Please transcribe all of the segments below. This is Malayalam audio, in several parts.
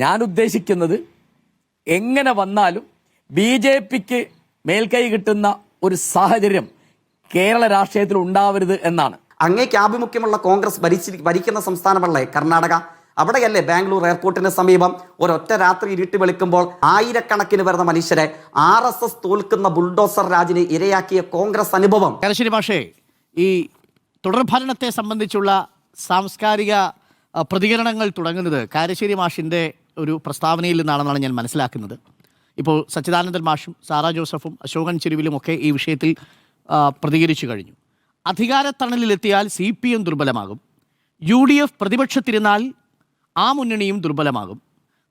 ഞാൻ ഉദ്ദേശിക്കുന്നത് എങ്ങനെ വന്നാലും ബി ജെ പിക്ക് മേൽക്കൈ കിട്ടുന്ന ഒരു സാഹചര്യം കേരള രാഷ്ട്രീയത്തിൽ ഉണ്ടാവരുത് എന്നാണ്. അങ്ങേക്ക് ആഭിമുഖ്യമുള്ള കോൺഗ്രസ് ഭരിച്ചി ഭരിക്കുന്ന സംസ്ഥാനമല്ലേ? കർണാടക. അവിടെയല്ലേ ബാംഗ്ലൂർ എയർപോർട്ടിന് സമീപം ഒരൊറ്റ രാത്രി ഇരുട്ടി വെളുക്കുമ്പോൾ ആയിരക്കണക്കിന് വരുന്ന മനുഷ്യരെ ആർ എസ് എസ് തോൽക്കുന്ന ബുൾഡോസർ രാജിന് ഇരയാക്കിയ കോൺഗ്രസ് അനുഭവം. കരശ്ശേരി മാഷേ ഈ തുടർഭരണത്തെ സംബന്ധിച്ചുള്ള സാംസ്കാരിക പ്രതികരണങ്ങൾ തുടങ്ങുന്നത് കാരശ്ശേരി മാഷിന്റെ ഒരു പ്രസ്താവനയിൽ നിന്നാണെന്നാണ് ഞാൻ മനസ്സിലാക്കുന്നത്. ഇപ്പോൾ സച്ചിദാനന്ദൻ മാഷും സാറാ ജോസഫും അശോകൻ ചെരുവിലും ഒക്കെ ഈ വിഷയത്തിൽ പ്രതികരിച്ചു കഴിഞ്ഞു. അധികാരത്തണലിലെത്തിയാൽ സി പി എം ദുർബലമാകും. യു ഡി എഫ് പ്രതിപക്ഷത്തിരുന്നാൽ ആ മുന്നണിയും ദുർബലമാകും.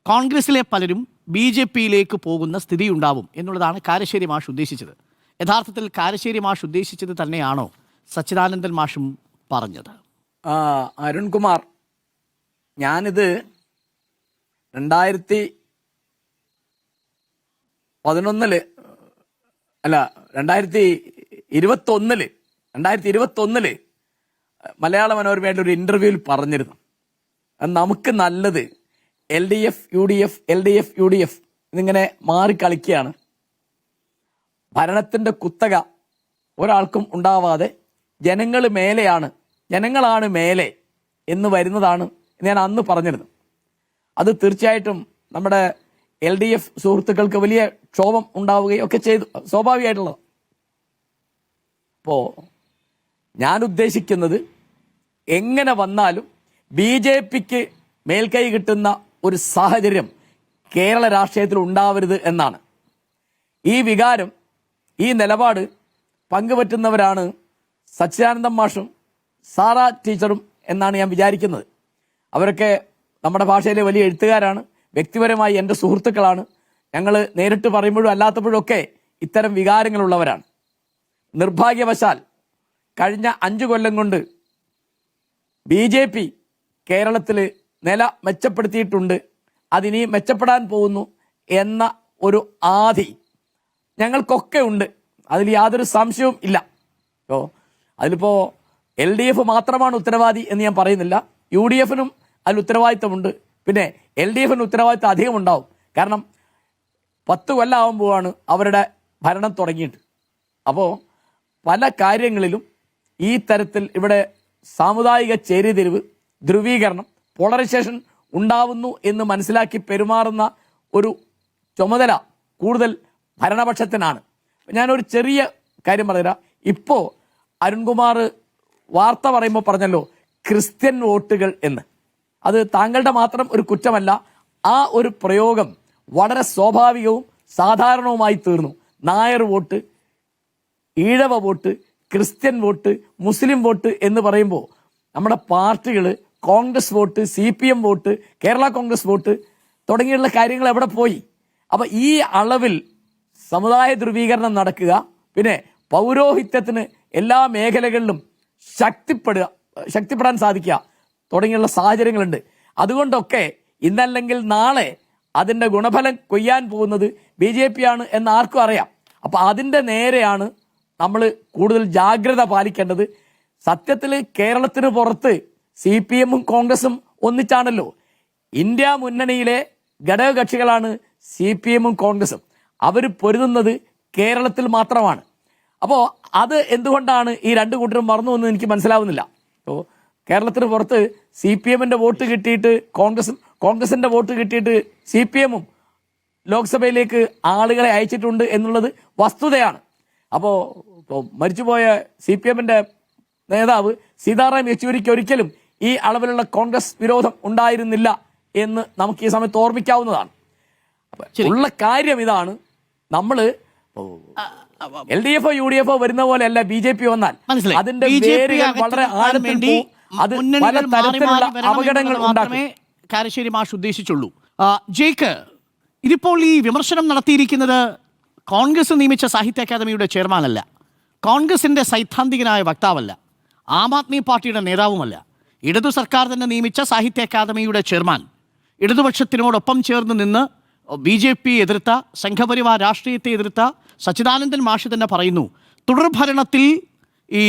കോൺഗ്രസിലെ പലരും ബി ജെ പിയിലേക്ക് പോകുന്ന സ്ഥിതി ഉണ്ടാവും എന്നുള്ളതാണ് കാരശ്ശേരി മാഷ് ഉദ്ദേശിച്ചത്. യഥാർത്ഥത്തിൽ കാരശ്ശേരി മാഷ് ഉദ്ദേശിച്ചത് തന്നെയാണോ സച്ചിദാനന്ദൻ മാഷും പറഞ്ഞത്? അരുൺകുമാർ ഞാനിത് രണ്ടായിരത്തി പതിനൊന്നിൽ അല്ല രണ്ടായിരത്തി ഇരുപത്തി ഒന്നിൽ രണ്ടായിരത്തി ഇരുപത്തി ഒന്നിൽ മലയാള മനോരമയുടെ ഒരു ഇന്റർവ്യൂവിൽ പറഞ്ഞിരുന്നു. നമുക്ക് നല്ലത് L D F U D F L D F U D F ഇതിങ്ങനെ മാറി കളിക്കുകയാണ് ഭരണത്തിന്റെ കുത്തക ഒരാൾക്കും ഉണ്ടാവാതെ ജനങ്ങൾ മേലെയാണ് ജനങ്ങളാണ് മേലെ എന്ന് വരുന്നതാണ് ഞാൻ അന്ന് പറഞ്ഞിരുന്നു. അത് തീർച്ചയായിട്ടും നമ്മുടെ എൽ ഡി എഫ് സുഹൃത്തുക്കൾക്ക് വലിയ ക്ഷോഭം ഉണ്ടാവുകയും ഒക്കെ ചെയ്തു. സ്വാഭാവികമായിട്ടുള്ളത്. അപ്പോ ഞാൻ ഉദ്ദേശിക്കുന്നത് എങ്ങനെ വന്നാലും ബി ജെ പിക്ക് മേൽക്കൈ കിട്ടുന്ന ഒരു സാഹചര്യം കേരള രാഷ്ട്രീയത്തിൽ ഉണ്ടാവരുത് എന്നാണ്. ഈ വികാരം ഈ നിലപാട് പങ്കുപറ്റുന്നവരാണ് സച്ചിദാനന്ദം മാഷും സാറ ടീച്ചറും എന്നാണ് ഞാൻ വിചാരിക്കുന്നത്. അവരൊക്കെ നമ്മുടെ ഭാഷയിലെ വലിയ എഴുത്തുകാരാണ് വ്യക്തിപരമായി എന്റെ സുഹൃത്തുക്കളാണ്. ഞങ്ങൾ നേരിട്ട് പറയുമ്പോഴും അല്ലാത്തപ്പോഴും ഒക്കെ ഇത്തരം വികാരങ്ങളുള്ളവരാണ്. നിർഭാഗ്യവശാൽ കഴിഞ്ഞ അഞ്ചു കൊല്ലം കൊണ്ട് ബി ജെ പി കേരളത്തിൽ നില മെച്ചപ്പെടുത്തിയിട്ടുണ്ട്. അതിനി മെച്ചപ്പെടാൻ പോകുന്നു എന്ന ഒരു ആധി ഞങ്ങൾക്കൊക്കെ ഉണ്ട്. അതിൽ യാതൊരു സംശയവും ഇല്ല. ഓ അതിലിപ്പോൾ എൽ ഡി എഫ് മാത്രമാണ് ഉത്തരവാദി എന്ന് ഞാൻ പറയുന്നില്ല. യു ഡി എഫിനും അതിൽ ഉത്തരവാദിത്തമുണ്ട്. പിന്നെ എൽ ഡി എഫിന് ഉത്തരവാദിത്തം അധികം ഉണ്ടാവും കാരണം പത്ത് കൊല്ലമാകുമ്പോഴാണ് അവരുടെ ഭരണം തുടങ്ങിയിട്ട്. അപ്പോൾ പല കാര്യങ്ങളിലും ഈ തരത്തിൽ ഇവിടെ സാമുദായിക ചേരിതിരിവ് ധ്രുവീകരണം പോളറൈസേഷൻ ഉണ്ടാവുന്നു എന്ന് മനസ്സിലാക്കി പെരുമാറുന്ന ഒരു ചുമതല കൂടുതൽ ഭരണപക്ഷത്തിനാണ്. ഞാനൊരു ചെറിയ കാര്യം പറഞ്ഞുതരാം. ഇപ്പോൾ അരുൺകുമാർ വാർത്ത പറയുമ്പോൾ പറഞ്ഞല്ലോ ക്രിസ്ത്യൻ വോട്ടുകൾ എന്ന്. അത് താങ്കളുടെ മാത്രം ഒരു കുറ്റമല്ല ആ ഒരു പ്രയോഗം വളരെ സ്വാഭാവികവും സാധാരണവുമായി തീർന്നു. Nair vote Ezhava vote Christian vote Muslim vote എന്ന് പറയുമ്പോൾ നമ്മുടെ പാർട്ടികൾ Congress vote C P M vote Kerala Congress vote തുടങ്ങിയുള്ള കാര്യങ്ങൾ എവിടെ പോയി? അപ്പം ഈ അളവിൽ സമുദായ ധ്രുവീകരണം നടക്കുക പിന്നെ പൗരോഹിത്യത്തിന് എല്ലാ മേഖലകളിലും ശക്തിപ്പെടുക ശക്തിപ്പെടാൻ സാധിക്കുക. തുടങ്ങിയുള്ള സാഹചര്യങ്ങളുണ്ട്. അതുകൊണ്ടൊക്കെ ഇന്നല്ലെങ്കിൽ നാളെ അതിന്റെ ഗുണഫലം കൊയ്യാൻ പോകുന്നത് ബി ജെ പി ആണ് എന്ന് ആർക്കും അറിയാം. അപ്പോൾ അതിന്റെ നേരെയാണ് നമ്മൾ കൂടുതൽ ജാഗ്രത പാലിക്കേണ്ടത്. സത്യത്തിൽ കേരളത്തിന് പുറത്ത് സി പി എമ്മും കോൺഗ്രസും ഒന്നിച്ചാണല്ലോ. ഇന്ത്യ മുന്നണിയിലെ ഘടകകക്ഷികളാണ് സി പി എമ്മും കോൺഗ്രസും. അവർ പൊരുതുന്നത് കേരളത്തിൽ മാത്രമാണ്. അപ്പോൾ അത് എന്തുകൊണ്ടാണ് ഈ രണ്ട് കൂട്ടരും മറന്നു എന്ന് എനിക്ക് മനസ്സിലാവുന്നില്ല. അപ്പോൾ കേരളത്തിന് പുറത്ത് സി പി എമ്മിന്റെ വോട്ട് കിട്ടിയിട്ട് കോൺഗ്രസ് കോൺഗ്രസിന്റെ വോട്ട് കിട്ടിയിട്ട് സി പി എമ്മും ലോക്സഭയിലേക്ക് ആളുകളെ അയച്ചിട്ടുണ്ട് എന്നുള്ളത് വസ്തുതയാണ്. അപ്പോൾ ഇപ്പോൾ മരിച്ചുപോയ സി പി എമ്മിന്റെ നേതാവ് സീതാറാം യെച്ചൂരിക്ക് ഒരിക്കലും ഈ അളവിലുള്ള കോൺഗ്രസ് വിരോധം ഉണ്ടായിരുന്നില്ല എന്ന് നമുക്ക് ഈ സമയത്ത് ഓർമ്മിക്കാവുന്നതാണ്. ഉള്ള കാര്യം ഇതാണ്. നമ്മൾ എൽ ഡി എഫോ യു ഡി എഫോ വരുന്ന പോലെ അല്ല ബി ജെ പി വന്നാൽ അതിന്റെ വളരെ ആഴത്തിൽ. അത് പല തരത്തിലുള്ള അപകടങ്ങൾ ഉണ്ടാക്കും. മാത്രമേ കാരശ്ശേരി മാഷ് ഉദ്ദേശിച്ചുള്ളൂ. ജേക്ക് ഇതിപ്പോൾ ഈ വിമർശനം നടത്തിയിരിക്കുന്നത് കോൺഗ്രസ് നിയമിച്ച സാഹിത്യ അക്കാദമിയുടെ ചെയർമാനല്ല. കോൺഗ്രസിന്റെ സൈദ്ധാന്തികനായ വക്താവല്ല. ആം ആദ്മി പാർട്ടിയുടെ നേതാവുമല്ല. ഇടതു സർക്കാർ തന്നെ നിയമിച്ച സാഹിത്യ അക്കാദമിയുടെ ചെയർമാൻ. ഇടതുപക്ഷത്തിനോടൊപ്പം ചേർന്ന് നിന്ന് ബി ജെ പി എതിർത്ത സംഘപരിവാർ രാഷ്ട്രീയത്തെ എതിർത്ത സച്ചിദാനന്ദൻ മാഷ് തന്നെ പറയുന്നു തുടർഭരണത്തിൽ ഈ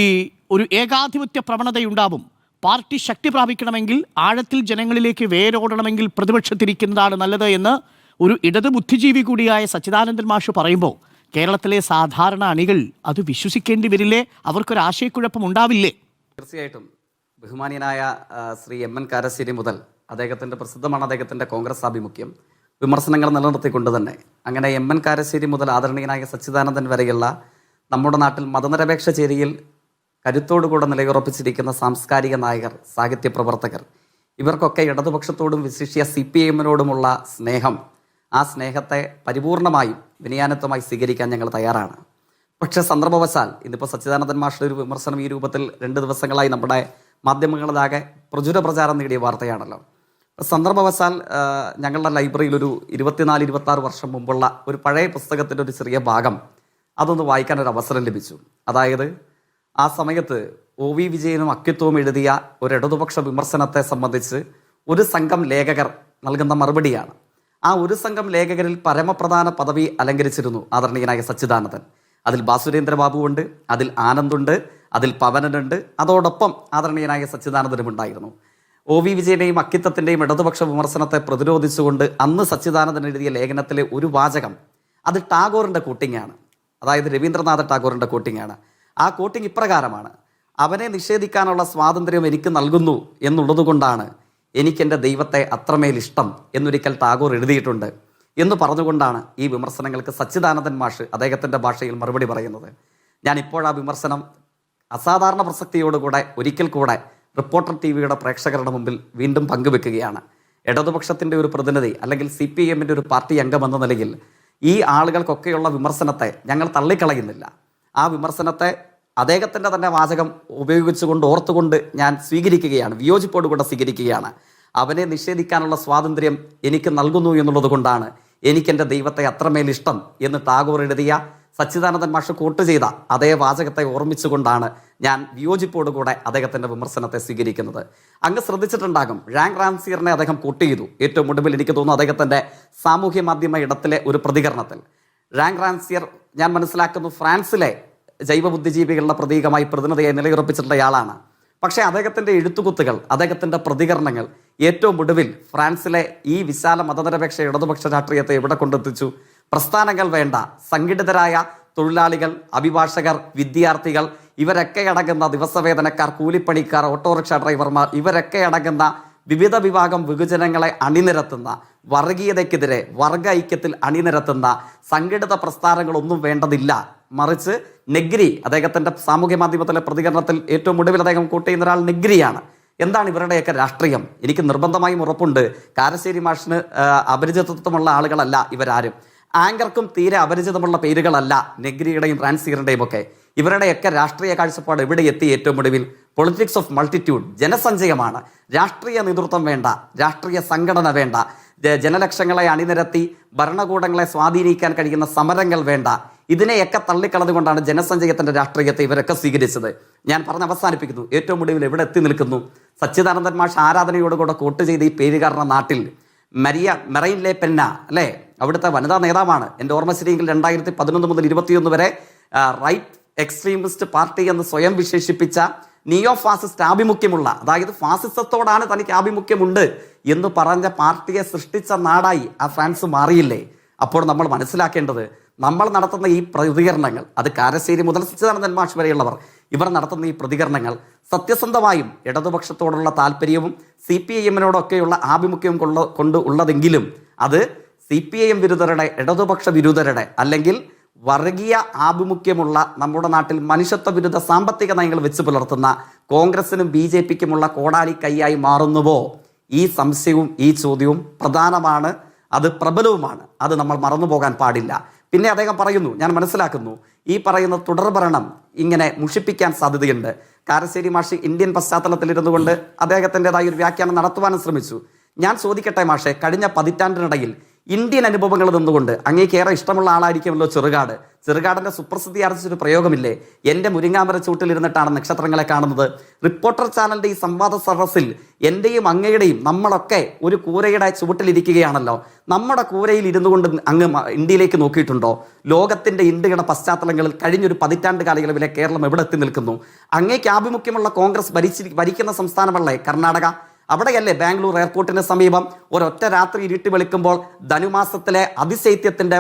ഒരു ഏകാധിപത്യ പ്രവണതയുണ്ടാവും. പാർട്ടി ശക്തി പ്രാപിക്കണമെങ്കിൽ ആഴത്തിൽ ജനങ്ങളിലേക്ക് വേരോടണമെങ്കിൽ പ്രതിപക്ഷത്തിരിക്കുന്നതാണ് നല്ലത് എന്ന് ഒരു ഇടത് ബുദ്ധിജീവി കൂടിയായ സച്ചിദാനന്ദൻ മാഷ് പറയുമ്പോൾ കേരളത്തിലെ സാധാരണ അണികൾ അത് വിശ്വസിക്കേണ്ടി വരില്ലേ? അവർക്കൊരു ആശയക്കുഴപ്പം ഉണ്ടാവില്ലേ തീർച്ചയായിട്ടും. ബഹുമാനീയനായ ശ്രീ എം എൻ കാരശ്ശേരി മുതൽ അദ്ദേഹത്തിന്റെ പ്രസിദ്ധമാണ് അദ്ദേഹത്തിന്റെ കോൺഗ്രസ് ആഭിമുഖ്യം. വിമർശനങ്ങൾ നിലനിർത്തിക്കൊണ്ട് തന്നെ. അങ്ങനെ എം എൻ കാരശ്ശേരി മുതൽ ആദരണീയനായ സച്ചിദാനന്ദൻ വരെയുള്ള നമ്മുടെ നാട്ടിൽ മതനിരപേക്ഷ ചേരിയിൽ കരുത്തോടുകൂടെ നിലയുറപ്പിച്ചിരിക്കുന്ന സാംസ്കാരിക നായകർ സാഹിത്യ പ്രവർത്തകർ. ഇവർക്കൊക്കെ ഇടതുപക്ഷത്തോടും വിശിഷ്യ സി പി എമ്മിനോടുമുള്ള സ്നേഹം. ആ സ്നേഹത്തെ പരിപൂർണമായും വിനയാനത്വമായി സ്വീകരിക്കാൻ ഞങ്ങൾ തയ്യാറാണ്. പക്ഷേ സന്ദർഭവശാൽ ഇന്നിപ്പോൾ സച്ചിദാനന്ദൻ മാഷിന്റെ ഒരു വിമർശനം ഈ രൂപത്തിൽ രണ്ട് ദിവസങ്ങളായി നമ്മുടെ മാധ്യമങ്ങളിലാകെ പ്രചുര പ്രചാരം നേടിയ വാർത്തയാണല്ലോ. സന്ദർഭവശാൽ ഞങ്ങളുടെ ലൈബ്രറിയിൽ ഒരു ഇരുപത്തിനാല് ഇരുപത്തി വർഷം മുമ്പുള്ള ഒരു പഴയ പുസ്തകത്തിന്റെ ഒരു ചെറിയ ഭാഗം അതൊന്ന് വായിക്കാൻ ഒരു അവസരം ലഭിച്ചു. അതായത് ആ സമയത്ത് ഒ വി വിജയനും അക്കിത്വവും എഴുതിയ ഒരു ഇടതുപക്ഷ വിമർശനത്തെ സംബന്ധിച്ച് ഒരു സംഘം ലേഖകർ നൽകുന്ന മറുപടിയാണ്. ആ ഒരു സംഘം ലേഖകരിൽ പരമപ്രധാന പദവി അലങ്കരിച്ചിരുന്നു ആദരണീയനായ സച്ചിദാനന്ദൻ. അതിൽ ബാസുരേന്ദ്ര ബാബുവുണ്ട് അതിൽ ആനന്ദുണ്ട് അതിൽ പവനനുണ്ട് അതോടൊപ്പം ആദരണീയനായ സച്ചിദാനന്ദനും ഉണ്ടായിരുന്നു. ഒ വി വിജയന്റെയും അക്കിത്തത്തിന്റെയും ഇടതുപക്ഷ വിമർശനത്തെ പ്രതിരോധിച്ചുകൊണ്ട് അന്ന് സച്ചിദാനന്ദൻ എഴുതിയ ലേഖനത്തിലെ ഒരു വാചകം അത് ടാഗോറിന്റെ കൂട്ടിങ്ങാണ് അതായത് രവീന്ദ്രനാഥ ടാഗോറിന്റെ കോട്ടിംഗ് ആണ്. ആ കോട്ടിംഗ് ഇപ്രകാരമാണ്. അവനെ നിഷേധിക്കാനുള്ള സ്വാതന്ത്ര്യം എനിക്ക് നൽകുന്നു എന്നുള്ളതുകൊണ്ടാണ് എനിക്കെന്റെ ദൈവത്തെ അത്രമേൽ ഇഷ്ടം എന്നൊരിക്കൽ ടാഗോർ എഴുതിയിട്ടുണ്ട്. എന്ന് പറഞ്ഞുകൊണ്ടാണ് ഈ വിമർശനങ്ങൾക്ക് സച്ചിദാനന്ദൻ മാഷ് അദ്ദേഹത്തിന്റെ ഭാഷയിൽ മറുപടി പറയുന്നത്. ഞാൻ ഇപ്പോൾ ആ വിമർശനം അസാധാരണ പ്രസക്തിയോടുകൂടെ ഒരിക്കൽ കൂടെ റിപ്പോർട്ടർ ടി വിയുടെ പ്രേക്ഷകരുടെ മുമ്പിൽ വീണ്ടും പങ്കുവെക്കുകയാണ്. ഇടതുപക്ഷത്തിന്റെ ഒരു പ്രതിനിധി അല്ലെങ്കിൽ സി പി എമ്മിന്റെ ഒരു പാർട്ടി അംഗം എന്ന നിലയിൽ ഈ ആളുകൾക്കൊക്കെയുള്ള വിമർശനത്തെ ഞങ്ങൾ തള്ളിക്കളയുന്നില്ല. ആ വിമർശനത്തെ അദ്ദേഹത്തിന്റെ തന്നെ വാചകം ഉപയോഗിച്ചുകൊണ്ട് ഓർത്തുകൊണ്ട് ഞാൻ സ്വീകരിക്കുകയാണ് വിയോജിപ്പോടുകൂടെ സ്വീകരിക്കുകയാണ്. അവനെ നിഷേധിക്കാനുള്ള സ്വാതന്ത്ര്യം എനിക്ക് നൽകുന്നു എന്നുള്ളത് കൊണ്ടാണ് എനിക്കെന്റെ ദൈവത്തെ അത്രമേൽ ഇഷ്ടം എന്ന് ടാഗോർ എഴുതിയ സച്ചിദാനന്ദൻ മാഷ് കോട്ട് ചെയ്ത അതേ വാചകത്തെ ഓർമ്മിച്ചുകൊണ്ടാണ് ഞാൻ വിയോജിപ്പോടുകൂടെ അദ്ദേഹത്തിന്റെ വിമർശനത്തെ സ്വീകരിക്കുന്നത്. അങ്ങ് ശ്രദ്ധിച്ചിട്ടുണ്ടാകും റാങ് റാംസിയറിനെ അദ്ദേഹം കോട്ട് ചെയ്തു. ഏറ്റവും ഒടുവിൽ എനിക്ക് തോന്നുന്നു അദ്ദേഹത്തിന്റെ സാമൂഹ്യ മാധ്യമ ഇടത്തിലെ ഒരു പ്രതികരണത്തിൽ. റാങ്ക് റാൻസിയർ ഞാൻ മനസ്സിലാക്കുന്നു ഫ്രാൻസിലെ ജൈവ ബുദ്ധിജീവികളുടെ പ്രതീകമായി പ്രതിനിധിയെ നിലയുറപ്പിച്ചിട്ടുള്ളയാളാണ് പക്ഷേ അദ്ദേഹത്തിന്റെ എഴുത്തുകുത്തുകൾ അദ്ദേഹത്തിന്റെ പ്രതികരണങ്ങൾ ഏറ്റവും ഒടുവിൽ ഫ്രാൻസിലെ ഈ വിശാല മതനിരപേക്ഷ ഇടതുപക്ഷ രാഷ്ട്രീയത്തെ ഇവിടെ കൊണ്ടെത്തിച്ചു? പ്രസ്ഥാനങ്ങൾ വേണ്ട സംഘടിതരായ തൊഴിലാളികൾ അഭിഭാഷകർ വിദ്യാർത്ഥികൾ ഇവരൊക്കെ അടങ്ങുന്ന ദിവസവേതനക്കാർ കൂലിപ്പണിക്കാർ ഓട്ടോറിക്ഷ ഡ്രൈവർമാർ ഇവരൊക്കെ അടങ്ങുന്ന വിവിധ വിഭാഗം വിഭജനങ്ങളെ അണിനിരത്തുന്ന വർഗീയതയ്ക്കെതിരെ വർഗ ഐക്യത്തിൽ അണിനിരത്തുന്ന സംഘടിത പ്രസ്ഥാനങ്ങളൊന്നും വേണ്ടതില്ല. മറിച്ച് നെഗ്രി അദ്ദേഹത്തിന്റെ സാമൂഹ്യ മാധ്യമത്തിലെ പ്രതികരണത്തിൽ ഏറ്റവും ഒടുവിൽ അദ്ദേഹം കൂട്ടിയുന്ന ഒരാൾ നെഗ്രിയാണ്. എന്താണ് ഇവരുടെയൊക്കെ രാഷ്ട്രീയം? എനിക്ക് നിർബന്ധമായും ഉറപ്പുണ്ട്. കാരശ്ശേരി മാഷിന് അപരിചിതത്വമുള്ള ആളുകളല്ല ഇവരാരും. ആങ്കർക്കും തീരെ അപരിചിതമുള്ള പേരുകളല്ല നെഗ്രിയുടെയും റാൻസീറിന്റെയും ഒക്കെ. ഇവരുടെയൊക്കെ രാഷ്ട്രീയ കാഴ്ചപ്പാട് എവിടെ എത്തി ഏറ്റവും ഒടുവിൽ? പൊളിറ്റിക്സ് ഓഫ് മൾട്ടിറ്റ്യൂഡ് ജനസഞ്ചയമാണ്. രാഷ്ട്രീയ നേതൃത്വം വേണ്ട രാഷ്ട്രീയ സംഘടന വേണ്ട. ജനലക്ഷങ്ങളെ അണിനിരത്തി ഭരണകൂടങ്ങളെ സ്വാധീനിക്കാൻ കഴിയുന്ന സമരങ്ങൾ വേണ്ട. ഇതിനെയൊക്കെ തള്ളിക്കളഞ്ഞുകൊണ്ടാണ് ജനസഞ്ചയത്തിന്റെ രാഷ്ട്രീയത്തെ ഇവരൊക്കെ സ്വീകരിച്ചത്. ഞാൻ പറഞ്ഞ് അവസാനിപ്പിക്കുന്നു. ഏറ്റവും ഒടുവിൽ എവിടെ എത്തി നിൽക്കുന്നു? സച്ചിദാനന്ദൻ മാഷ് ആരാധനയോടുകൂടെ കോട്ട് ചെയ്ത് ഈ പേരുകാരണ നാട്ടിൽ മരിയ മെറൈൻ ലെ പെന്ന അല്ലേ? അവിടുത്തെ വനിതാ നേതാവാണ്. എന്റെ ഓർമ്മ ശരിയെങ്കിൽ രണ്ടായിരത്തി പതിനൊന്ന് മുതൽ ഇരുപത്തിയൊന്ന് വരെ റൈറ്റ് എക്സ്ട്രീമിസ്റ്റ് പാർട്ടി എന്ന് സ്വയം വിശേഷിപ്പിച്ച നിയോ ഫാസിസ്റ്റ് ആഭിമുഖ്യമുള്ള അതായത് ഫാസിസത്തോടാണ് തനിക്ക് ആഭിമുഖ്യമുണ്ട് എന്ന് പറഞ്ഞ പാർട്ടിയെ സൃഷ്ടിച്ച നാടായി ആ ഫ്രാൻസ് മാറിയില്ലേ? അപ്പോൾ നമ്മൾ മനസ്സിലാക്കേണ്ടത് നമ്മൾ നടത്തുന്ന ഈ പ്രതികരണങ്ങൾ അത് കാരശ്ശേരി മുതൽ സച്ചിദാനന്ദൻ മാഷ് വരെയുള്ളവർ ഇവർ നടത്തുന്ന ഈ പ്രതികരണങ്ങൾ സത്യസന്ധമായും ഇടതുപക്ഷത്തോടുള്ള താല്പര്യവും സി പി ഐ എമ്മിനോടൊക്കെയുള്ള ആഭിമുഖ്യം കൊണ്ട് ഉള്ളതെങ്കിലും അത് സി പി ഐ എം വിരുദ്ധരുടെ ഇടതുപക്ഷ വിരുദ്ധരുടെ അല്ലെങ്കിൽ വർഗീയ ആഭിമുഖ്യമുള്ള നമ്മുടെ നാട്ടിൽ മനുഷ്യത്വ വിരുദ്ധ സാമ്പത്തിക നയങ്ങൾ വെച്ച് പുലർത്തുന്ന കോൺഗ്രസിനും ബി ജെ പിക്കുമുള്ള കോടാലി കൈയായി മാറുന്നുവോ? ഈ സംശയവും ഈ ചോദ്യവും പ്രധാനമാണ്. അത് പ്രബലവുമാണ്. അത് നമ്മൾ മറന്നു പോകാൻ പാടില്ല. പിന്നെ അദ്ദേഹം പറയുന്നു ഞാൻ മനസ്സിലാക്കുന്നു. ഈ പറയുന്ന തുടർഭരണം ഇങ്ങനെ മുഷിപ്പിക്കാൻ സാധ്യതയുണ്ട്. കാരശ്ശേരി മാഷി ഇന്ത്യൻ പശ്ചാത്തലത്തിൽ ഇരുന്നുകൊണ്ട് അദ്ദേഹത്തിന്റെതായ ഒരു വ്യാഖ്യാനം നടത്തുവാനും ശ്രമിച്ചു. ഞാൻ ചോദിക്കട്ടെ മാഷെ കഴിഞ്ഞ പതിറ്റാണ്ടിനിടയിൽ ഇന്ത്യൻ അനുഭവങ്ങൾ നിന്നുകൊണ്ട് അങ്ങേക്ക് ഏറെ ഇഷ്ടമുള്ള ആളായിരിക്കുമല്ലോ ചെറുകാട്. ചെറുകാടിന്റെ സുപ്രസിദ്ധി ആർജിച്ചൊരു പ്രയോഗമില്ലേ? എന്റെ മുരിങ്ങാമര ചൂട്ടിലിരുന്നിട്ടാണ് നക്ഷത്രങ്ങളെ കാണുന്നത്. റിപ്പോർട്ടർ ചാനലിന്റെ ഈ സംവാദ സദസ്സിൽ എന്റെയും അങ്ങയുടെയും നമ്മളൊക്കെ ഒരു കൂരയുടെ ചുവട്ടിലിരിക്കുകയാണല്ലോ നമ്മുടെ കൂരയിൽ ഇരുന്നു കൊണ്ട് അങ്ങ് ഇന്ത്യയിലേക്ക് നോക്കിയിട്ടുണ്ടോ? ലോകത്തിന്റെ ഇന്ത്യയുടെ പശ്ചാത്തലങ്ങളിൽ കഴിഞ്ഞൊരു പതിറ്റാണ്ട് കാലയളവിലെ കേരളം എവിടെ എത്തി നിൽക്കുന്നു? അങ്ങേക്ക് ആഭിമുഖ്യമുള്ള കോൺഗ്രസ് ഭരിച്ചി ഭരിക്കുന്ന സംസ്ഥാനമല്ലേ കർണാടക? അവിടെയല്ലേ ബാംഗ്ലൂർ എയർപോർട്ടിന് സമീപം ഒരൊറ്റ രാത്രി ഇരുട്ടി വെളുക്കുമ്പോൾ ധനുമാസത്തിലെ അതിശൈത്യത്തിന്റെ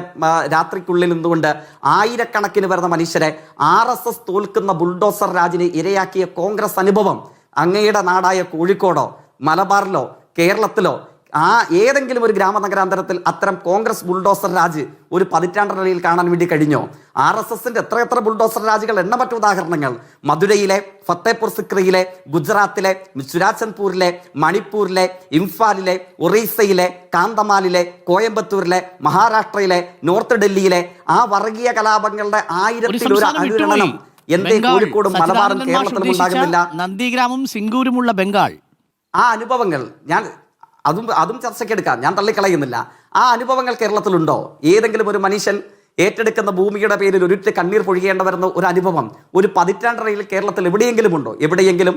രാത്രിക്കുള്ളിൽ നിന്നുകൊണ്ട് ആയിരക്കണക്കിന് വരുന്ന മനുഷ്യരെ ആർ എസ് എസ് തോൽക്കുന്ന ബുൾഡോസർ രാജിനെ ഇരയാക്കിയ കോൺഗ്രസ് അനുഭവം അങ്ങയുടെ നാടായ കോഴിക്കോടോ മലബാറിലോ കേരളത്തിലോ ആ ഏതെങ്കിലും ഒരു ഗ്രാമനഗരാന്തരത്തിൽ അത്തരം കോൺഗ്രസ് ബുൾഡോസർ രാജ് ഒരു പതിറ്റാണ്ടിനിടയിൽ കാണാൻ വേണ്ടി കഴിഞ്ഞോ? ആർ എസ് എസിന്റെ എത്ര എത്ര ബുൾഡോസർ രാജുകൾ എണ്ണമറ്റ ഉദാഹരണങ്ങൾ. മധുരയിലെ ഫത്തേപൂർ സിക്രിയിലെ ഗുജറാത്തിലെ ചുരാചന്ദ്പൂരിലെ മണിപ്പൂരിലെ ഇംഫാലിലെ ഒറീസയിലെ കാന്തമാലിലെ കോയമ്പത്തൂരിലെ മഹാരാഷ്ട്രയിലെ നോർത്ത് ഡൽഹിയിലെ ആ വർഗീയ കലാപങ്ങളുടെ ആയിരത്തിൽ ഒരു അനുരണനം എന്തേ കോഴിക്കോടും മലബാറും കേരളത്തിലും ഉണ്ടാകുന്നില്ല. നന്ദിഗ്രാമും സിംഗൂരുമുള്ള ബംഗാൾ. ആ അനുഭവങ്ങൾ ഞാൻ അതും അതും ചർച്ചയ്ക്കെടുക്കാം ഞാൻ തള്ളിക്കളയുന്നില്ല. ആ അനുഭവങ്ങൾ കേരളത്തിലുണ്ടോ? ഏതെങ്കിലും ഒരു മനുഷ്യൻ ഏറ്റെടുക്കുന്ന ഭൂമിയുടെ പേരിൽ ഒരുറ്റ് കണ്ണീർ പൊഴിയേണ്ടവരുന്ന ഒരു അനുഭവം ഒരു പതിറ്റാണ്ടറയിൽ കേരളത്തിൽ എവിടെയെങ്കിലും ഉണ്ടോ? എവിടെയെങ്കിലും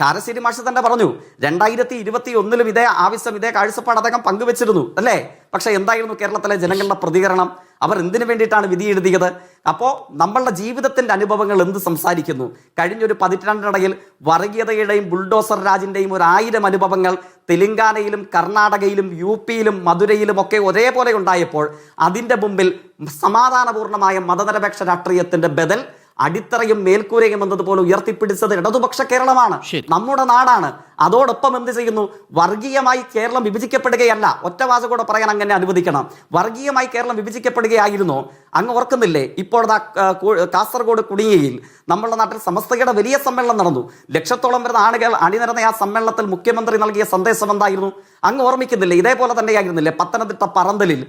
കാരശ്ശേരി മാഷ് തന്നെ പറഞ്ഞു രണ്ടായിരത്തി ഇരുപത്തി ഒന്നിലും ഇതേ ആവശ്യം ഇതേ കാഴ്ചപ്പാട് അദ്ദേഹം പങ്കുവച്ചിരുന്നു അല്ലേ? പക്ഷെ എന്തായിരുന്നു കേരളത്തിലെ ജനങ്ങളുടെ പ്രതികരണം? അവർ എന്തിനു വേണ്ടിയിട്ടാണ് വിധി എഴുതിയത്? അപ്പോൾ നമ്മളുടെ ജീവിതത്തിന്റെ അനുഭവങ്ങൾ എന്ത് സംസാരിക്കുന്നു? കഴിഞ്ഞൊരു പതിറ്റാണ്ടിനിടയിൽ വർഗീയതയുടെയും ബുൾഡോസർ രാജിന്റെയും ഒരു ആയിരം അനുഭവങ്ങൾ തെലുങ്കാനയിലും കർണാടകയിലും യു പിയിലും മധുരയിലും ഒക്കെ ഒരേപോലെ ഉണ്ടായപ്പോൾ അതിന്റെ മുമ്പിൽ സമാധാനപൂർണമായ മതനിരപേക്ഷ രാഷ്ട്രീയത്തിന്റെ ബദൽ അടിത്തറയും മേൽക്കൂരയും എന്നതുപോലെ ഉയർത്തിപ്പിടിച്ചത് ഇടതുപക്ഷ കേരളമാണ്. നമ്മുടെ നാടാണ്. അതോടൊപ്പം എന്ത് ചെയ്യുന്നു? വർഗീയമായി കേരളം വിഭജിക്കപ്പെടുകയല്ല. ഒറ്റ വാചകൂടെ പറയാൻ അങ്ങനെ അനുവദിക്കണം. വർഗീയമായി കേരളം വിഭജിക്കപ്പെടുകയായിരുന്നു. അങ്ങ് ഓർക്കുന്നില്ലേ? ഇപ്പോഴതാ ദാ, ആ, കോ- കാസർഗോഡ് കുടിയയിൽ നമ്മളുടെ നാട്ടിൽ സമസ്തയുടെ വലിയ സമ്മേളനം നടന്നു. ലക്ഷത്തോളം വരുന്ന ആളുകൾ അണിനിരന്ന ആ സമ്മേളനത്തിൽ മുഖ്യമന്ത്രി നൽകിയ സന്ദേശം എന്തായിരുന്നു? അങ്ങ് ഓർമ്മിക്കുന്നില്ലേ? ഇതേപോലെ തന്നെയായിരുന്നില്ലേ? പത്തനംതിട്ട പറന്തലിൽ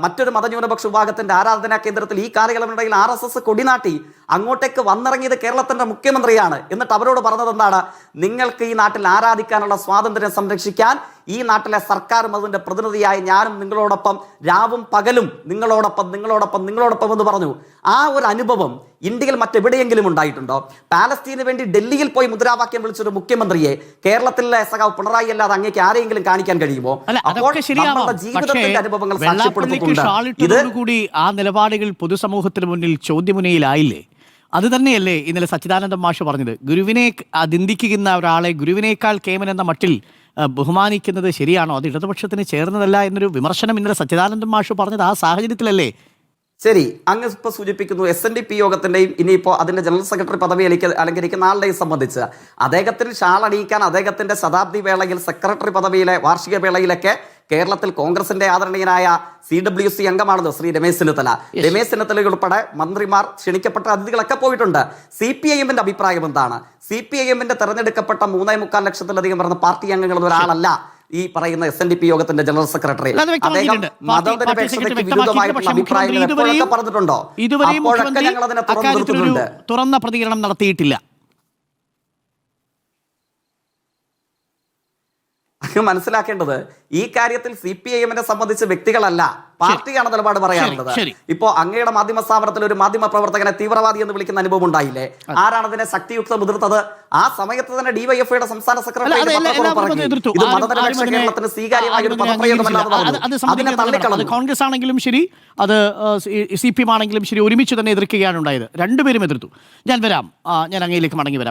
മറ്റൊരു മതന്യൂനപക്ഷ വിഭാഗത്തിന്റെ ആരാധനാ കേന്ദ്രത്തിൽ ഈ കാലയളവിനിടയിൽ ആർ എസ് എസ് കൊടിനാട്ടി അങ്ങോട്ടേക്ക് വന്നിറങ്ങിയത് കേരളത്തിന്റെ മുഖ്യമന്ത്രിയാണ്. എന്നിട്ട് അവരോട് പറഞ്ഞത് എന്താണ്? നിങ്ങൾക്ക് ഈ നാട്ടിൽ ആരാധിക്കാനുള്ള സ്വാതന്ത്ര്യം സംരക്ഷിക്കാൻ ഈ നാട്ടിലെ സർക്കാരും അതിന്റെ പ്രതിനിധിയായി ഞാനും നിങ്ങളോടൊപ്പം രാവും പകലും നിങ്ങളോടൊപ്പം നിങ്ങളോടൊപ്പം നിങ്ങളോടൊപ്പം എന്ന് പറഞ്ഞു. ആ ഒരു അനുഭവം ഇന്ത്യയിൽ മറ്റെവിടെയെങ്കിലും ഉണ്ടായിട്ടുണ്ടോ? പാലസ്തീന് വേണ്ടി ഡൽഹിയിൽ പോയി മുദ്രാവാക്യം വിളിച്ചൊരു മുഖ്യമന്ത്രിയെ കേരളത്തിലെ സഖാവ് പിണറായി അല്ലാതെ അങ്ങേക്ക് ആരെങ്കിലും കാണിക്കാൻ കഴിയുമോ? അപ്പോൾ ജീവിതത്തിന്റെ അനുഭവങ്ങൾ സാക്ഷ്യപ്പെടുത്തിക്കൊണ്ട് ഇത് കൂടി ആ നിലപാടുകൾ പൊതുസമൂഹത്തിന് മുന്നിൽ ചോദ്യമുനയിലായില്ലേ? അത് തന്നെയല്ലേ ഇന്നലെ സച്ചിദാനന്ദ മാഷ് പറഞ്ഞത്. ഗുരുവിനെ നിന്ദിക്കുന്ന ഒരാളെ ഗുരുവിനേക്കാൾ കേമൻ എന്ന മട്ടിൽ ബഹുമാനിക്കുന്നത് ശരിയാണോ? അത് ഇടതുപക്ഷത്തിന് ചേർന്നതല്ല എന്നൊരു വിമർശനം ഇന്നലെ സച്ചിദാനന്ദ മാഷ് പറഞ്ഞത് ആ സാഹചര്യത്തിലല്ലേ? ശരി അങ്ങ് ഇപ്പൊ സൂചിപ്പിക്കുന്നു എസ് എൻ ഡി പി യോഗത്തിന്റെയും ഇനിയിപ്പോ അതിന്റെ ജനറൽ സെക്രട്ടറി പദവി അലങ്കരിക്കുന്ന ആളുടെയും സംബന്ധിച്ച്. അദ്ദേഹത്തിന് ഷാൾ അണിയിക്കാൻ അദ്ദേഹത്തിന്റെ ശതാബ്ദി വേളയിൽ സെക്രട്ടറി പദവിയിലെ വാർഷിക വേളയിലൊക്കെ കേരളത്തിൽ കോൺഗ്രസിന്റെ ആദരണീയനായ സി ഡബ്ല്യു സി അംഗമാണത് ശ്രീ രമേശ് ചെന്നിത്തല. രമേശ് ചെന്നിത്തല ഉൾപ്പെടെ മന്ത്രിമാർ ക്ഷണിക്കപ്പെട്ട അതിഥികളൊക്കെ പോയിട്ടുണ്ട്. സി പി ഐ എമ്മിന്റെ അഭിപ്രായം എന്താണ്? സി പി ഐ എമ്മിന്റെ തെരഞ്ഞെടുക്കപ്പെട്ട മൂന്നേ മുക്കാൽ ലക്ഷത്തിലധികം വരുന്ന പാർട്ടി അംഗങ്ങളിൽ ഒരാളല്ല ഈ പറയുന്ന എസ് എൻ ഡി പി യോഗത്തിന്റെ ജനറൽ സെക്രട്ടറി. അദ്ദേഹം മതനിരപേക്ഷതയ്ക്ക് വിരുദ്ധമായിട്ടുള്ള അഭിപ്രായങ്ങൾ പറഞ്ഞിട്ടുണ്ടോ? അപ്പോഴൊക്കെ ഞങ്ങൾ അതിനെ തുറന്നു തുറന്ന പ്രതികരണം നടത്തിയിട്ടില്ല. മനസ്സിലാക്കേണ്ടത് ഈ കാര്യത്തിൽ സി പി ഐ എമ്മിനെ സംബന്ധിച്ച് വ്യക്തികളല്ല. പാർട്ടിയാണ് നിലപാട് പറയാറുള്ളത്. ഇപ്പോ അങ്ങയുടെ മാധ്യമ സ്ഥാപനത്തിൽ ഒരു മാധ്യമ പ്രവർത്തകനെ തീവ്രവാദി എന്ന് വിളിക്കുന്ന അനുഭവം ഉണ്ടായില്ലേ? ആരാണ് അതിനെ ശക്തിയുക്തം മുതിർത്തത്? ആ സമയത്ത് തന്നെ ഡിവൈഎഫ്ഐയുടെ സംസ്ഥാന സെക്രട്ടറി. ഇത് മതനിരപേക്ഷ അതിനെ- കേരളത്തിന് സ്വീകാര്യമായ ഒരു അതിനെ പദപ്രയോഗമല്ലാതെ അംഗീകരിച്ചില്ല. അത് അത് പറഞ്ഞു. അതിനെ തള്ളിക്കളഞ്ഞു. കോൺഗ്രസ് ആണെങ്കിലും ശരി അത് സി പി എം ആണെങ്കിലും ശരി ഒരുമിച്ച് തന്നെ എതിർക്കുകയാണ് ഉണ്ടായത്. രണ്ടുപേരും എതിർത്തു. ഞാൻ വരാം. ഞാൻ അങ്ങയിലേക്ക് മടങ്ങി വരാം.